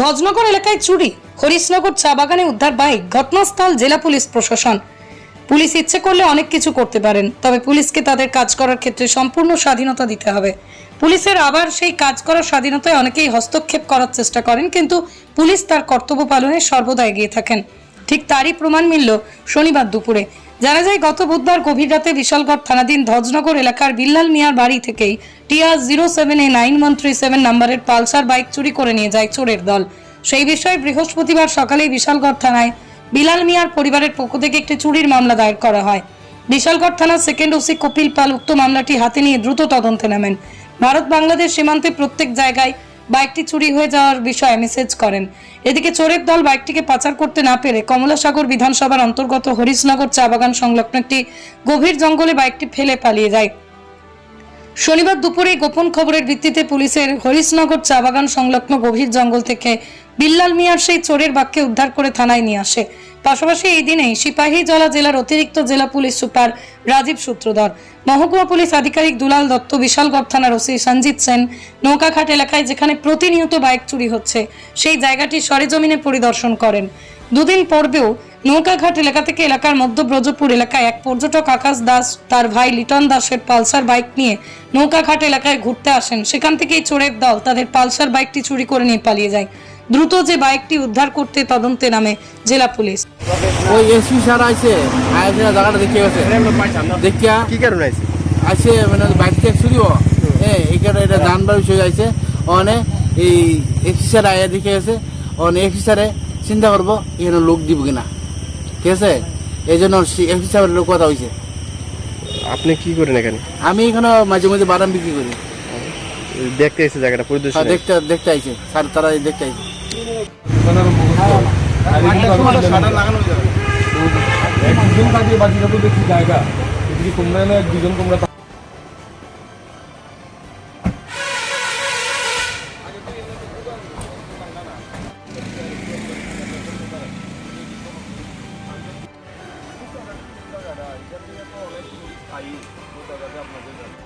ভজনগর এলাকায় চুরি। হরিশনগর চা বাগানে উদ্ধার বাইক। ঘটনাস্থল জেলা পুলিশ প্রশাসন। পুলিশ ইচ্ছে করলে অনেক কিছু করতে পারেন, তবে পুলিশকে তাদের কাজ করার ক্ষেত্রে সম্পূর্ণ স্বাধীনতা দিতে হবে। পুলিশের আবার সেই কাজ করার স্বাধীনতায় অনেকেই হস্তক্ষেপ করার চেষ্টা করেন, কিন্তু পুলিশ তার কর্তব্য পালনে সর্বদা এগিয়ে থাকেন। ঠিক তারই প্রমাণ মিলল শনিবার দুপুরে। জানা যায়, গত বুধবার গভীর রাতে বিশালগড় থানাধীন ধজনগর এলাকার বিল্লাল মিয়ার বাড়ি থেকেই TR zero seven A nine one three seven নাম্বারের পালসার বাইক চুরি করে নিয়ে যায় চোরের দল। সেই বিষয়ে বৃহস্পতিবার সকালেই বিশালগড় থানায় বিলাল মিয়ার পরিবারের পক্ষ থেকে একটি চুরির মামলা দায়ের করা হয়। বিশালগড় থানার সেকেন্ড ওসি কপিল পাল উক্ত মামলাটি হাতে নিয়ে দ্রুত তদন্তে নামেন। ভারত বাংলাদেশ সীমান্তে প্রত্যেক জায়গায় বাইকটি চুরি হয়ে যাওয়ার বিষয়ে মেসেজ করেন। এদিকে চোরের দল বাইকটিকে পাচার করতে না পেরে কমলাসাগর বিধানসভার অন্তর্গত হরিশনগর চা বাগান সংলগ্ন একটি গভীর জঙ্গলে বাইকটি ফেলে পালিয়ে যায়। শনিবার দুপুরে গোপন খবরের ভিত্তিতে পুলিশের হরিশনগর চা বাগান সংলগ্ন গভীর জঙ্গল থেকে বিল্লাল মিয়ার সেই চোরের বাক্যে উদ্ধার করে থানায় নিয়ে আসে। পাশাপাশি এই দিনেই সিপাহী জলা জেলার অতিরিক্ত জেলা পুলিশ সুপার রাজীব সূত্রধর, মহকুমা পুলিশ আধিকারিক দুলাল দত্ত, বিশালগড় থানার ওসি সঞ্জিত সেন, নৌকাঘাট এলাকায় যেখানে প্রতিনিয়ত বাইক চুরি হচ্ছে, সেই জায়গাটি সরেজমিনে পরিদর্শন করেন। দুদিন পূর্বেও নৌকাঘাট এলাকা থেকে এলাকার মধ্য ব্রজপুর এলাকায় এক পর্যটক আকাশ দাস তার ভাই লিটন দাসের পালসার বাইক নিয়ে নৌকাঘাট এলাকায় ঘুরতে আসেন। সেখান থেকেই চোরের দল তাদের পালসার বাইকটি চুরি করে নিয়ে পালিয়ে যায়। দ্রুত যে বাইকটি উদ্ধার করতে তদন্তে নামে জেলা পুলিশ। ওই এসপি স্যার আছে আইসে জায়গাটা দেখে গেছে। দেখিয়া কি কারণে আছে আছে মানে বাইক চেক শুধিব হ্যাঁ এইখানে এটা দান বাড়ি চলে যাইছে। অনে এই এসপি স্যার আয়া দেখে গেছে। অনে এসপি স্যারে চিন্তা করব এখানে লোক দিব কিনা। ঠিক আছে? এই জন্য এসপি স্যারের লোক কথা হয়েছে আপনি কি করেন এখানে? আমি এখানে মাঝে মাঝে বাদাম বিক্রি করি। দেখতে এসে জায়গাটা পরিদর্শন। দেখতে দেখতে আইছে। স্যার তারা দেখতে আইছে। তো দেখি জায়গা। এদিকে এনে দুজন তোমরা वो जगह पे आप मज़े करें